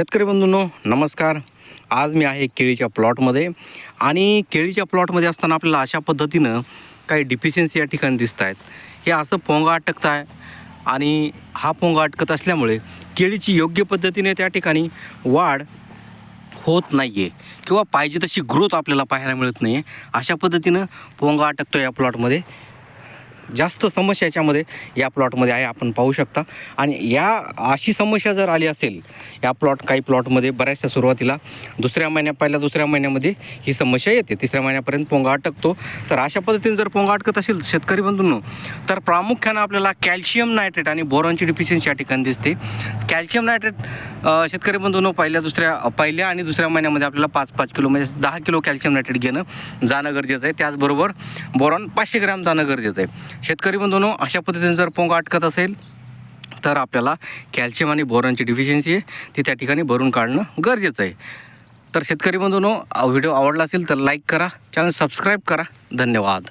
शेतकरी बंधूंनो नमस्कार. आज मी आहे केळीच्या प्लॉटमध्ये आणि केळीच्या प्लॉटमध्ये असताना आपल्याला अशा पद्धतीनं काही डिफिशियन्सी या ठिकाणी दिसत आहेत. हे असं पोंगा अटकत आहे आणि हा पोंगा अटकत असल्यामुळे केळीची योग्य पद्धतीने त्या ठिकाणी वाढ होत नाही आहे किंवा पाहिजे तशी ग्रोथ आपल्याला पाहायला मिळत नाही आहे अशा पद्धतीनं पोंगा अटकतो या प्लॉटमध्ये जास्त समस्या याच्यामध्ये या प्लॉटमध्ये आहे आपण पाहू शकता. आणि या अशी समस्या जर आली असेल या प्लॉट काही प्लॉटमध्ये बऱ्याचशा सुरुवातीला दुसऱ्या महिन्या पहिल्या दुसऱ्या महिन्यामध्ये ही समस्या येते. तिसऱ्या महिन्यापर्यंत पोंगा अटकतो. तर अशा पद्धतीने जर पोंगा अटकत असेल शेतकरी बंधूंनो तर प्रामुख्यानं आपल्याला कॅल्शियम नायट्रेट आणि बोरॉनची डिफिशियन्सी या ठिकाणी दिसते. कॅल्शियम नायट्रेट शेतकरी बंधूंनो पहिल्या दुसऱ्या पहिल्या आणि दुसऱ्या महिन्यामध्ये आपल्याला पाच पाच किलो म्हणजे दहा किलो कॅल्शियम नायट्रेट घेणं जाणं गरजेचं आहे. त्याचबरोबर बोरॉन पाचशे ग्रॅम जाणं गरजेचं आहे. शेतकरी बंधूंनो अशा पद्धतीने जर पोंगा अटकत असेल तर आपल्याला कॅल्शियम आणि बोरॉनची डिफिशियन्सी आहे. ती त्या ठिकाणी भरून काढणं गरजेचं आहे. तर शेतकरी बंधूंनो व्हिडिओ आवडला असेल तर लाईक करा चॅनल सबस्क्राईब करा. धन्यवाद.